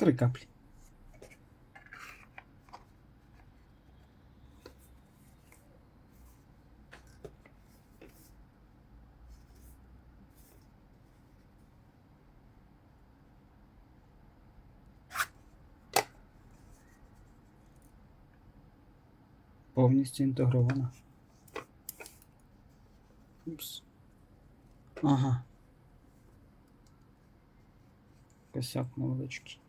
Три каплі. Повністю інтегрована. Упс. Ага. Косяк невеличкий.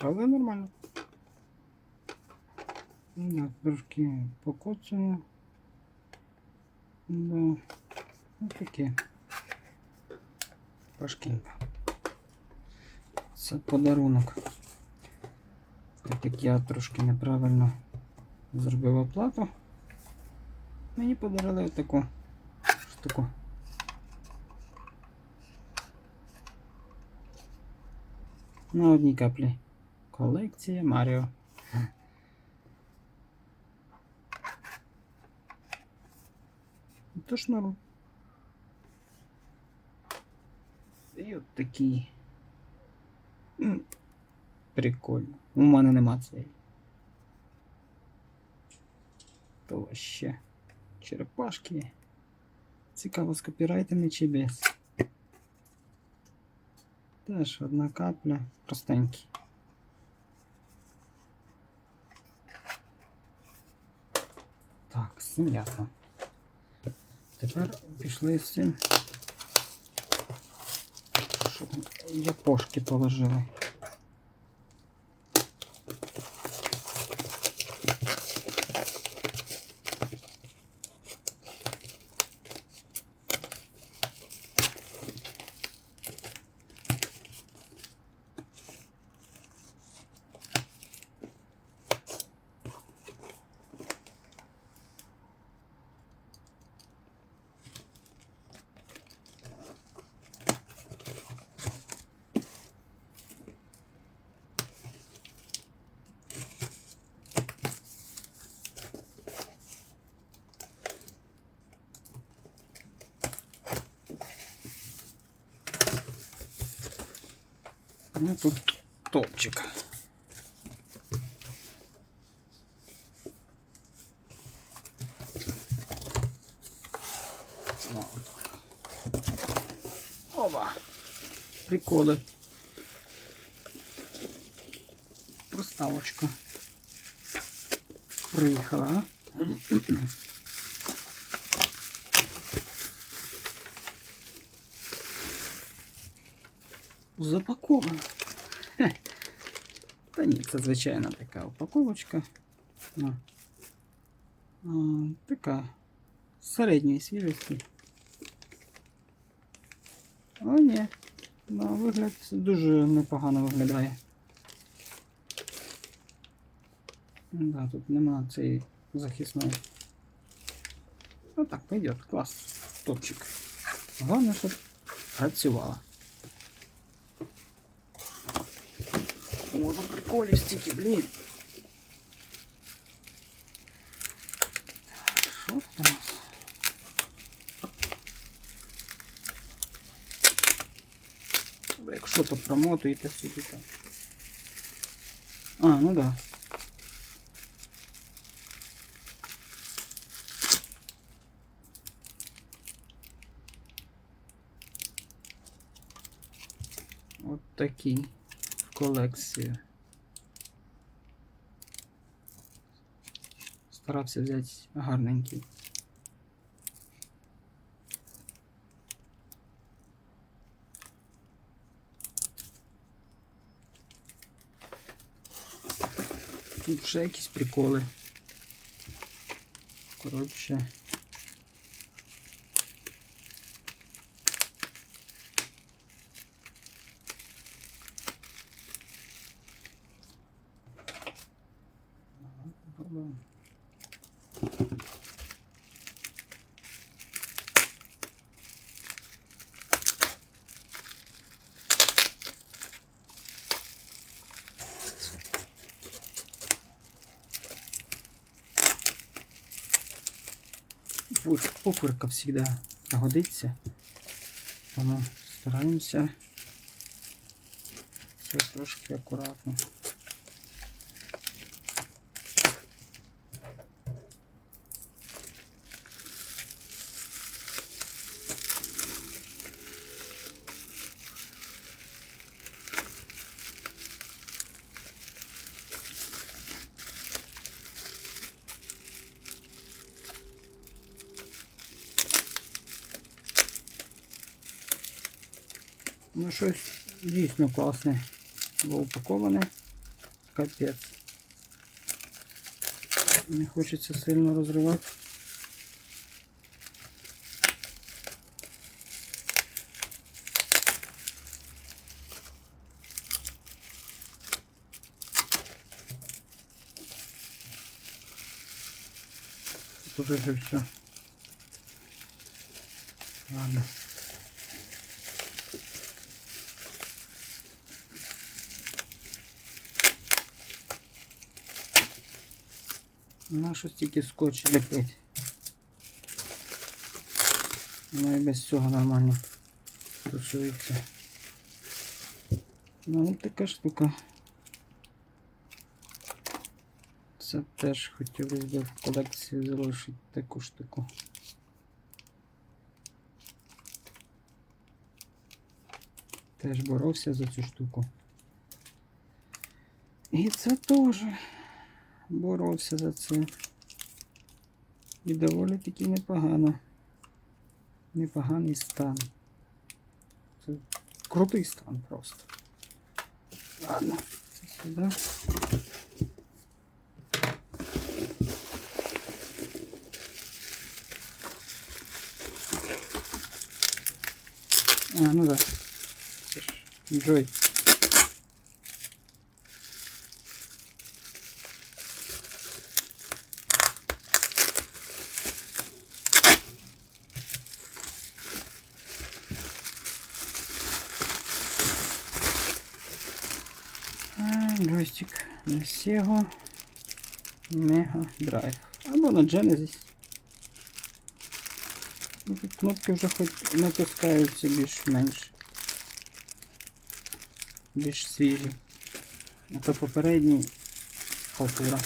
Але нормально. Да, трошки покоцано. Да. Ну таке. Пашкінка. Це подарунок. Так як я трошки неправильно зробив оплату. Мені подарили таку штуку. На одній каплі. Колекція Маріо. Тож норм. І от такі. М, Прикольно. У мене нема цієї. То вообще. Черепашки. Цікаво з копірайтами чи без. Теж одна капля. Простенький. Ясно. Тепер пішли з цим. Що? Япошки положили. Ну тут топчик. Оба. Приколи. Проставочка. Приїхала. Запаковано. Хе. Та ні, це звичайна така упаковочка. Ну. А, така середньої свіжості. О, ні. На вигляд дуже непогано виглядає. Да, тут нема цієї захисної. Ну так, пойдет, клас. Топчик. Головне, щоб працювала. О, за приколів стільки, блін. Що там? у нас? Ви Якщо то промотуєте собі там. А, ну да. От такі в колекцію. Старався взяти гарненький. Тут ще якісь приколи. Коротше. Пуф- Пуфырка всегда годится. Тому Щось трошки акуратно. Ну щось дійсно класне. Було упаковане. Капець. Не хочеться сильно розривати. Тут уже все. Ладно. На стільки скотч ліпить? Воно і без цього нормально тусується. Ну от така штука. Це теж хотілося б в колекцію залишити таку штуку. Теж боровся за цю штуку. І це теж боровся за це. І доволі таки непогано. Непоганий стан. Це крутий стан просто. Ладно, це сюди. А, ну да. Джой. А, Джойстик на Sega Mega Drive. Або на Genesis. Ну, кнопки вже хоч натискаються більш-менш. Більш свіжі. А то попередній халтура.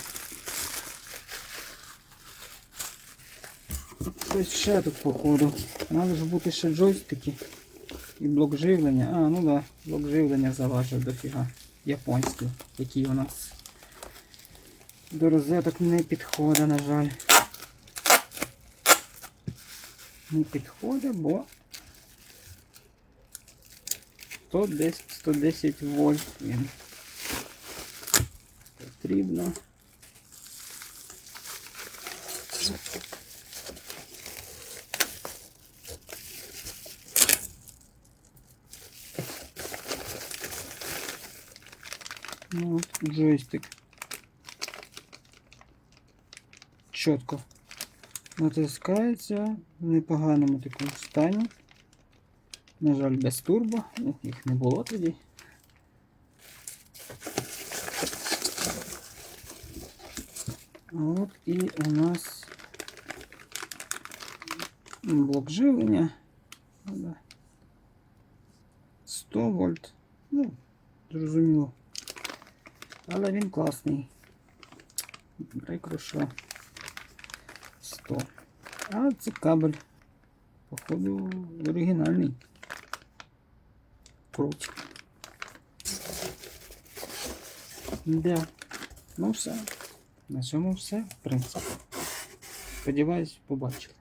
Щось ще тут походу. Мали ж бути ще джойстики. І блок живлення. А, ну да, блок живлення заважив дофіга. Японський, який у нас до розеток не підходить, на жаль. Не підходить, бо 110, 110 вольт він. Потрібно. Ну, джойстик. Чітко натискається в непоганому такому стані. На жаль, без турбо, ну, їх не було тоді. От і у нас блок живлення. Ну, 100 вольт. Ну, зрозуміло. Але він класний. Прикро, що 100. А це кабель. Походу оригінальний. Круть. Да. Ну все. На цьому все, в принципі. Сподіваюсь, побачили.